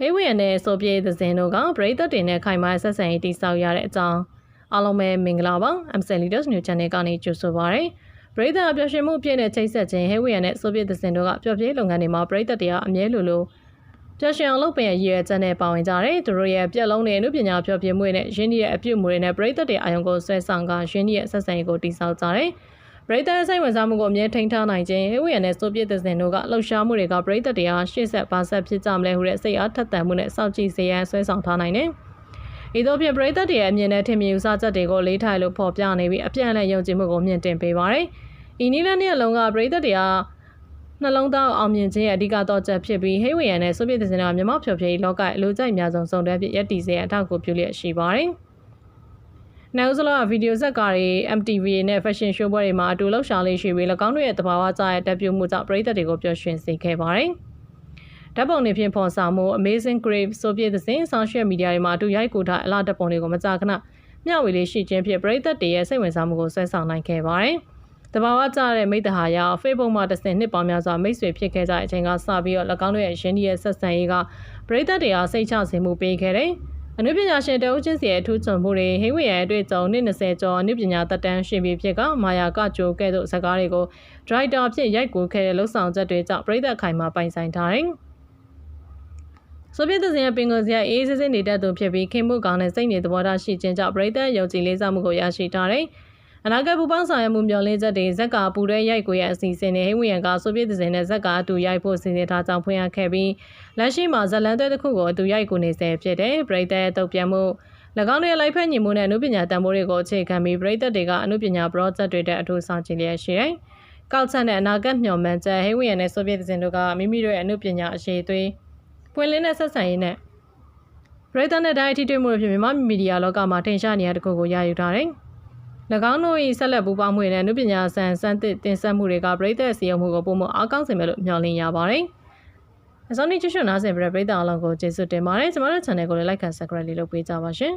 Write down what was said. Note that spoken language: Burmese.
ဟေးဝီယန်နဲ့ဆိုပြေသဇင်တို့ကပရိသတ်တွေနဲ့ခိုင်မာဆက်ဆံရေးတိစောက်ရတဲ့အကြောင်းအားလုံးပဲမင်္ဂလာပါ MC Leaders New Channel ကနေကြိုဆိုပါရစေပရိသတ်အပျော်ရွှင်မှုအပြည့်နဲ့ချိတ်ဆက်ခြင်းဟေးဝီယန်နဲ့ဆိုပြေသဇင်တို့ကပျော်ပြည့်လုပ်ငန်းတွေမှာပရိသတ်တွေကအမြဲလိုလိုပျော်ရွှင်အောင်လုပ်ပင်ရည်ရွယ်ချက်နဲ့ပါဝင်ကြတယ်သူတို့ရဲ့ပြက်လုံးတွေအမှုပညာပျော်ပြည့်မှုတွေနဲ့ရင်းနှီးရဲ့အပြုအမူတွေနဲ့ပရိသတ်တွေအာရုံကိုဆွဲဆောင်ကရင်းနှီးရဲ့ဆက်ဆံရေးကိုတိစောက်ကြတယ် ပရိသတ်စိတ်ဝင်စားမှုကိုအမြဲထိန်းထားနိုင်ခြင်းဟေဝီယန်နဲ့ဆိုပြစ်သစင်တို့ကလှုပ်ရှားမှုတွေကပရိသတ်တွေအားရှေ့ဆက်ပါဆက်ဖြစ်ကြမလဲဟုတဲ့စိတ်အားထက်သန်မှုနဲ့စောင့်ကြည့်စေရန်ဆွဲဆောင်ထားနိုင်တယ်။ဤသို့ဖြင့်ပရိသတ်တွေရဲ့အမြင်နဲ့ထင်မြင်ယူဆချက်တွေကိုလေးထိုင်လို့ဖော်ပြနေပြီးအပြန်အလှန်ယုံကြည်မှုကိုမြင့်တင်ပေးပါရယ်။ဤနည်းလမ်းနဲ့အလုံးကပရိသတ်တွေအားနှလုံးသားအောင်မြင်ခြင်းရဲ့အဓိကတော့ချက်ဖြစ်ပြီးဟေဝီယန်နဲ့ဆိုပြစ်သစင်တို့ကမြမဖြော်ဖြေလောကအလိုကြိုက်အများဆုံးစုံတွဲဖြစ်ရည်တည်စေရန်အထောက်အကူပြုလျက်ရှိပါတယ်။ နောက်စလောဗီဒီယိုဇက်ကားတွေ MTV နဲ့ Fashion Show ပွဲတွေမှာအတူလှုပ်ရှားလေးရှိပြီး၎င်းတို့ရဲ့တဘာဝကျတဲ့တက်ပြမှုကြောင့်ပရိသတ်တွေကိုပျော်ရွှင်စေခဲ့ပါတယ်။ဓာတ်ပုံတွေဖြင့်ဖော်ဆောင်မှု Amazing Grave ဆိုပြတဲ့စဉ်ဆောင်းရှယ်မီဒီယာတွေမှာအတူရိုက်ကူထားအလားဓာတ်ပုံတွေကိုမကြာခဏမျှဝေလေးရှိခြင်းဖြင့်ပရိသတ်တွေရဲ့စိတ်ဝင်စားမှုကိုဆွဲဆောင်နိုင်ခဲ့ပါတယ်။တဘာဝကျတဲ့မိတ္တဟာရ Facebook မှာတစ်စင်နှစ်ပေါင်းများစွာမိတ်ဆွေဖြစ်ခဲ့ကြတဲ့အချိန်ကစပြီးတော့၎င်းတို့ရဲ့ရင်းနှီးရဲ့ဆက်ဆံရေးကပရိသတ်တွေအားစိတ်ချစေမှုပေးခဲ့တယ်။ အနုပညာရှင်တအုပ်ချင်းစီရဲ့အထူးချွန်မှုတွေဟိဝေရအတွက်ကြောင့်နှစ်20ကျော်အနုပညာတက်တန်းရှင်ပြီးဖြစ်ကမာယာကကြိုကဲ့သို့ဇာတ်ကားတွေကိုဒရိုက်တာဖြစ်ရိုက်ကူးခဲ့တဲ့လှုပ်ဆောင်ချက်တွေကြောင့်ပြည်သက်ခိုင်မှာပိုင်ဆိုင်ထားတယ်။ဆိုဗီယက်ပြည်ရဲ့ပင်ကိုစရာအေးစစ်စစ်နေတဲ့သူဖြစ်ပြီးခင်မှုကောင်းတဲ့စိတ်နေသဘောထားရှိခြင်းကြောင့်ပြည်သက်ယုံကြည်လေးစားမှုကိုရရှိထားတယ်။ အနာဂတ်ပူပေါင်းဆောင်ရွက်မှုမျှော်လင့်ချက်တွေဇက်ကပူရဲရိုက်ကိုရဲ့အစီအစဉ်တွေဟိဝီယန်ကဆိုဗီယက်ပြည်နဲ့ဇက်ကအတူရိုက်ဖို့စီစဉ်ထားကြောင်းဖွင့်ရခဲ့ပြီးလက်ရှိမှာဇလန်သွဲတစ်ခုကိုအတူရိုက်ကိုနေဆဲဖြစ်တဲ့ပြည်သက်တုတ်ပြန်မှု၎င်းတို့ရဲ့လိုက်ဖက်ညီမှုနဲ့အမှုပညာတန်ဖိုးတွေကိုအခြေခံပြီးပြည်သက်တွေကအမှုပညာ project တွေတဲ့အထူးဆောင်ကျင်လျက်ရှိတယ်။ကောက်ချက်နဲ့အနာဂတ်မျှော်မှန်းချက်ဟိဝီယန်နဲ့ဆိုဗီယက်ပြည်တို့ကမိမိတို့ရဲ့အမှုပညာအရှိသွေးပွင့်လင်းတဲ့ဆက်ဆံရေးနဲ့ပြည်သက်နဲ့တိုင်းအထိတွေ့မှုတွေဖြစ်မြန်မာမီဒီယာလောကမှာထင်ရှားနေရတဲ့ခုကိုရယူထားတယ်။၎ င်းတို့၏ဆက်လက်ပူးပေါင်းမှုနဲ့နုပညာဆန်စမ်းသစ်တင်ဆက်မှုတွေကပြည်သက်စီရင်မှုကိုပုံမအားကောင်းစေမယ်လို့မျှော်လင့်ရပါတယ်။အစောနေ့ချွတ်ချွတ်နားဆင်ပြတဲ့ပြည်သက်အလုံးကိုကျေးဇူးတင်ပါတယ်။ကျွန်တော်တို့ channel ကိုလည်း like and subscribe လုပ်ပေးကြပါရှင်။